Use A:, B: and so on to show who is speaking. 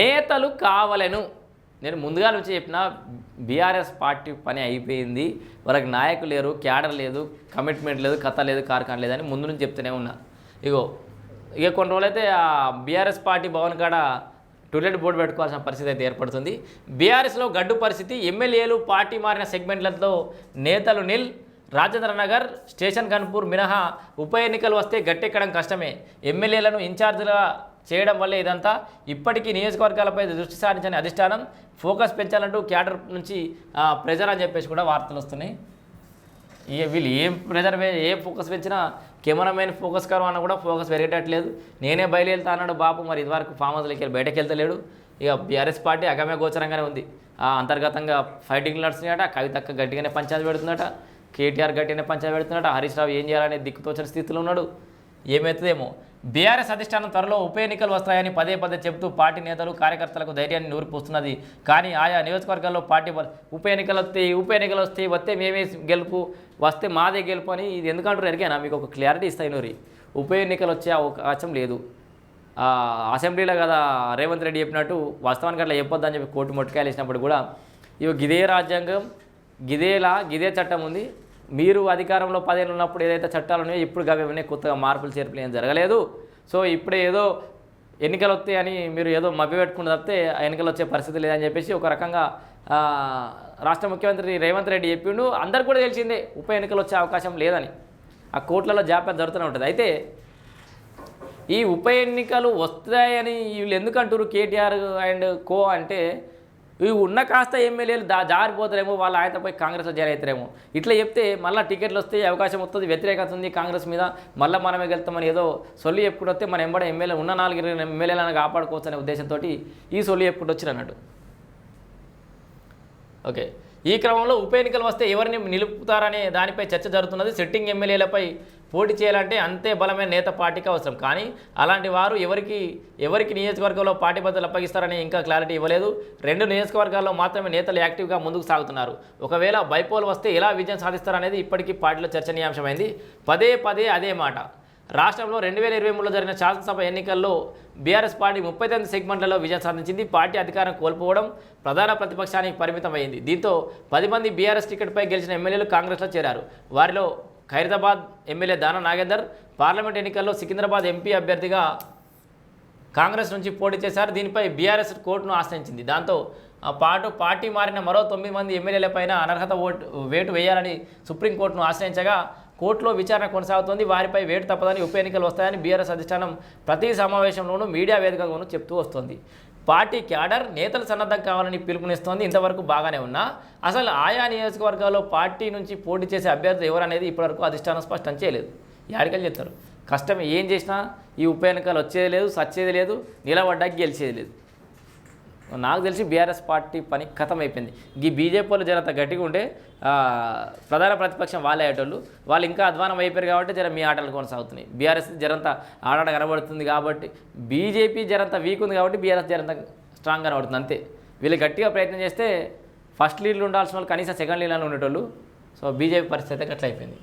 A: నేతలు కావలను. నేను ముందుగా నుంచి చెప్పిన బీఆర్ఎస్ పార్టీ పని అయిపోయింది. వాళ్ళకి నాయకులు లేరు క్యాడర్ లేదు కమిట్మెంట్ లేదు కథ లేదు కార్ఖాన లేదని ముందు నుంచి చెప్తూనే ఉన్నా. ఇగో ఇక కొన్ని రోజులైతే ఆ బీఆర్ఎస్ పార్టీ భవన్ కాడ టూలెట్ బోర్డు పెట్టుకోవాల్సిన పరిస్థితి అయితే ఏర్పడుతుంది. బీఆర్ఎస్లో గడ్డు పరిస్థితి ఎమ్మెల్యేలు పార్టీ మారిన సెగ్మెంట్లతో నేతలు నిల్ రాజేంద్ర నగర్ స్టేషన్ కన్పూర్ మినహా ఉప ఎన్నికలు వస్తే గట్టెక్కడం కష్టమే. ఎమ్మెల్యేలను ఇన్ఛార్జ్గా చేయడం వల్లే ఇదంతా. ఇప్పటికీ నియోజకవర్గాలపై దృష్టి సారించని అధిష్టానం ఫోకస్ పెంచాలంటూ క్యాడర్ నుంచి ప్రెజర్ అని చెప్పేసి కూడా వార్తలు వస్తున్నాయి. ఇక వీళ్ళు ఏం ప్రెజర్ ఏ ఫోకస్ పెంచినా కెమెరామెన్ ఫోకస్ కరు అన్న కూడా ఫోకస్ పెరిగేటట్లేదు. నేనే బయలుదేరుతా అన్నాడు బాపు మరి ఇదివరకు ఫామ్ హౌస్లోకి వెళ్ళి బయటకు వెళ్తలేడు. ఇక బీఆర్ఎస్ పార్టీ అగమ్య గోచరంగానే ఉంది. అంతర్గతంగా ఫైటింగ్ నడుస్తున్నాయట కవితక్క గట్టిగానే పంచాయతీ పెడుతుందట. కేటీఆర్ గట్టిన పంచాయతీ పెడుతున్నాడు. హరీష్ రావు ఏం చేయాలనే దిక్కుతోచని స్థితిలో ఉన్నాడు. ఏమవుతుందేమో బీఆర్ఎస్ అధిష్టానం త్వరలో ఉప ఎన్నికలు వస్తాయని పదే పదే చెబుతూ పార్టీ నేతలు కార్యకర్తలకు ధైర్యాన్ని నూరిపోస్తున్నది. కానీ ఆయా నియోజకవర్గాల్లో పార్టీ ఉప ఎన్నికలు వస్తే ఉప ఎన్నికలు వస్తే వస్తే మేమే గెలుపు వస్తే మాదే గెలుపు అని ఇది ఎందుకంటారు? ఎరిగానా మీకు ఒక క్లారిటీ ఇస్తాయి నూరి ఉప ఎన్నికలు వచ్చే అవకాశం లేదు. అసెంబ్లీలో కదా రేవంత్ రెడ్డి చెప్పినట్టు వాస్తవానికి అట్లా చెప్పొద్దని చెప్పి కోర్టు మొట్టకాయలు వేసినప్పుడు కూడా ఇవి గిదే రాజ్యాంగం గిదేలా గిదే చట్టం ఉంది. మీరు అధికారంలో పదేళ్ళు ఉన్నప్పుడు ఏదైతే చట్టాలు ఉన్నాయో ఇప్పుడు అవి కొత్తగా మార్పులు చేర్పులు ఏం జరగలేదు. సో ఇప్పుడే ఏదో ఎన్నికలు వస్తాయని మీరు ఏదో మభ్య పెట్టుకుని తప్పితే ఆ ఎన్నికలు వచ్చే పరిస్థితి లేదని చెప్పేసి ఒక రకంగా రాష్ట్ర ముఖ్యమంత్రి రేవంత్ రెడ్డి చెప్పిండు. అందరు కూడా తెలిసిందే ఉప ఎన్నికలు వచ్చే అవకాశం లేదని. ఆ కోట్లలో జాప్యం జరుగుతూనే ఉంటుంది. అయితే ఈ ఉప ఎన్నికలు వస్తాయని వీళ్ళు ఎందుకంటారు కేటీఆర్ అండ్ కో అంటే ఇవి ఉన్న కాస్త ఎమ్మెల్యేలు దా జారిపోతారేమో వాళ్ళు ఆయనతో పోయి కాంగ్రెస్లో జాయిన్ అవుతారేమో ఇట్లా చెప్తే మళ్ళీ టికెట్లు వస్తే అవకాశం వస్తుంది వ్యతిరేకత ఉంది కాంగ్రెస్ మీద. మళ్ళీ మనమే వెళ్తామని ఏదో సొల్లి చెప్పుకుంటూ వస్తే మన ఎంబడ ఎమ్మెల్యే ఉన్న నాలుగు ఎమ్మెల్యేలను కాపాడుకోవచ్చు అనే ఉద్దేశంతో ఈ సొల్లి చెప్పుకుంటూ వచ్చిన అన్నట్టు. ఓకే. ఈ క్రమంలో ఉప ఎన్నికలు వస్తే ఎవరిని నిలుపుతారనే దానిపై చర్చ జరుగుతున్నది. సిట్టింగ్ ఎమ్మెల్యేలపై పోటీ చేయాలంటే అంతే బలమైన నేత పార్టీకి అవసరం. కానీ అలాంటి వారు ఎవరికి ఎవరికి నియోజకవర్గంలో పార్టీ బద్దలు అప్పగిస్తారని ఇంకా క్లారిటీ ఇవ్వలేదు. రెండు నియోజకవర్గాల్లో మాత్రమే నేతలు యాక్టివ్గా ముందుకు సాగుతున్నారు. ఒకవేళ బైపోల్ వస్తే ఎలా విజయం సాధిస్తారనేది ఇప్పటికీ పార్టీలో చర్చనీయాంశమైంది. పదే పదే అదే మాట. రాష్ట్రంలో రెండు వేల ఇరవై మూడులో జరిగిన శాసనసభ ఎన్నికల్లో బీఆర్ఎస్ పార్టీ ముప్పై తొమ్మిది సెగ్మెంట్లలో విజయం సాధించింది. పార్టీ అధికారం కోల్పోవడం ప్రధాన ప్రతిపక్షానికి పరిమితమైంది. దీంతో పది మంది బీఆర్ఎస్ టికెట్పై గెలిచిన ఎమ్మెల్యేలు కాంగ్రెస్లో చేరారు. వారిలో ఖైరతాబాద్ ఎమ్మెల్యే దాన నాగేందర్ పార్లమెంట్ ఎన్నికల్లో సికింద్రాబాద్ ఎంపీ అభ్యర్థిగా కాంగ్రెస్ నుంచి పోటీ చేశారు. దీనిపై బీఆర్ఎస్ కోర్టును ఆశ్రయించింది. దాంతో ఆ పాటు పార్టీ మారిన మరో తొమ్మిది మంది ఎమ్మెల్యేలపైన అనర్హత ఓటు వేటు వేయాలని సుప్రీంకోర్టును ఆశ్రయించగా కోర్టులో విచారణ కొనసాగుతోంది. వారిపై వేటు తప్పదని ఉప ఎన్నికలు వస్తాయని బీఆర్ఎస్ అధిష్టానం ప్రతి సమావేశంలోనూ మీడియా వేదికగాను చెప్తూ వస్తోంది. పార్టీ క్యాడర్ నేతలు సన్నద్ధం కావాలని పిలుపునిస్తోంది. ఇంతవరకు బాగానే ఉన్నా. అసలు ఆయా నియోజకవర్గాల్లో పార్టీ నుంచి పోటీ చేసే అభ్యర్థులు ఎవరనేది ఇప్పటివరకు అధిష్టానం స్పష్టం చేయలేదు. యాడికలు చెప్తారు. కష్టం ఏం చేసినా ఈ ఉప ఎన్నికలు వచ్చేది లేదు సచ్చేది లేదు నిలబడ్డాకి గెలిచేది లేదు. నాకు తెలిసి బీఆర్ఎస్ పార్టీ పని ఖతం అయిపోయింది ఈ బీజేపీ వాళ్ళు జరంత గట్టిగా ఉంటే ప్రధాన ప్రతిపక్షం వాళ్ళే అయ్యేటోళ్ళు. వాళ్ళు ఇంకా అధ్వానం అయిపోయారు కాబట్టి జర మీ ఆటలు కొనసాగుతున్నాయి. బీఆర్ఎస్ జరంత ఆడాడ కనబడుతుంది కాబట్టి బీజేపీ జరంత వీక్ ఉంది కాబట్టి బీఆర్ఎస్ జరంత స్ట్రాంగ్ కనబడుతుంది అంతే. వీళ్ళు గట్టిగా ప్రయత్నం చేస్తే ఫస్ట్ లీడ్లు ఉండాల్సిన వాళ్ళు కనీసం సెకండ్ లీడ్లో ఉండేటోళ్ళు. సో బీజేపీ పరిస్థితి అయితే గట్ల అయిపోయింది